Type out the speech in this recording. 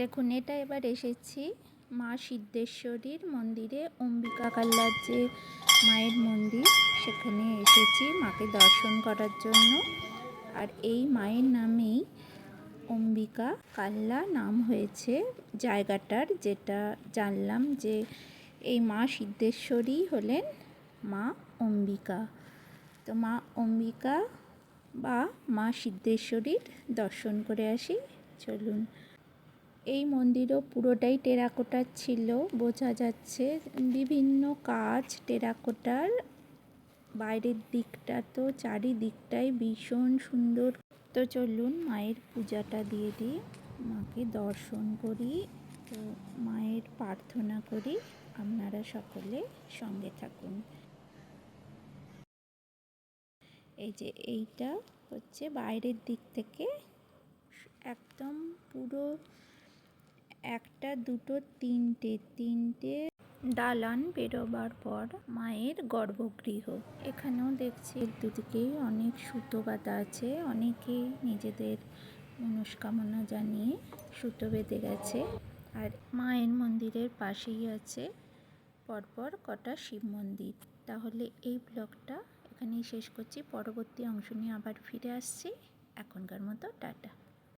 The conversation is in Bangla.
দেখুন, এটা এবার এসেছি মা সিদ্ধেশ্বরীর মন্দিরে। অম্বিকা কাল্লার যে মায়ের মন্দির, সেখানে এসেছি মাকে দর্শন করার জন্য। আর এই মায়ের নামেই অম্বিকা কাল্লা নাম হয়েছে জায়গাটার, যেটা জানলাম যে এই মা সিদ্ধেশ্বরী হলেন মা অম্বিকা। তো মা অম্বিকা বা মা সিদ্ধেশ্বরীর দর্শন করে আসি। চলুন। এই মন্দিরও পুরোটাই টেরাকোটার ছিল। বোঝা যাচ্ছে বিভিন্ন কাজ টেরাকোটার বাইরের দিকটা তো, চারিদিকটাই ভীষণ সুন্দর। তো চলুন মায়ের পূজাটা দিয়ে দিই। মাকে দর্শন করি, তো মায়ের প্রার্থনা করি। আপনারা সকলে সঙ্গে থাকুন। এই যে এইটা হচ্ছে বাইরের দিক থেকে, একদম পুরো একটা, দুটো, তিনটে তিনটে দালান বেরোবার পর মায়ের গর্ভগৃহ। এখানেও দেখছি দুদিকেই অনেক সুতো বাঁধা আছে অনেকে নিজেদের মনস্কামনা জানিয়ে সুতো বেঁধে গেছে আর মায়ের মন্দিরের পাশেই আছে পরপর কটা শিব মন্দির। তাহলে এই ব্লগটা এখানেই শেষ করছি, পরবর্তী অংশ নিয়ে আবার ফিরে আসছি। এখনকার মতো টাটা।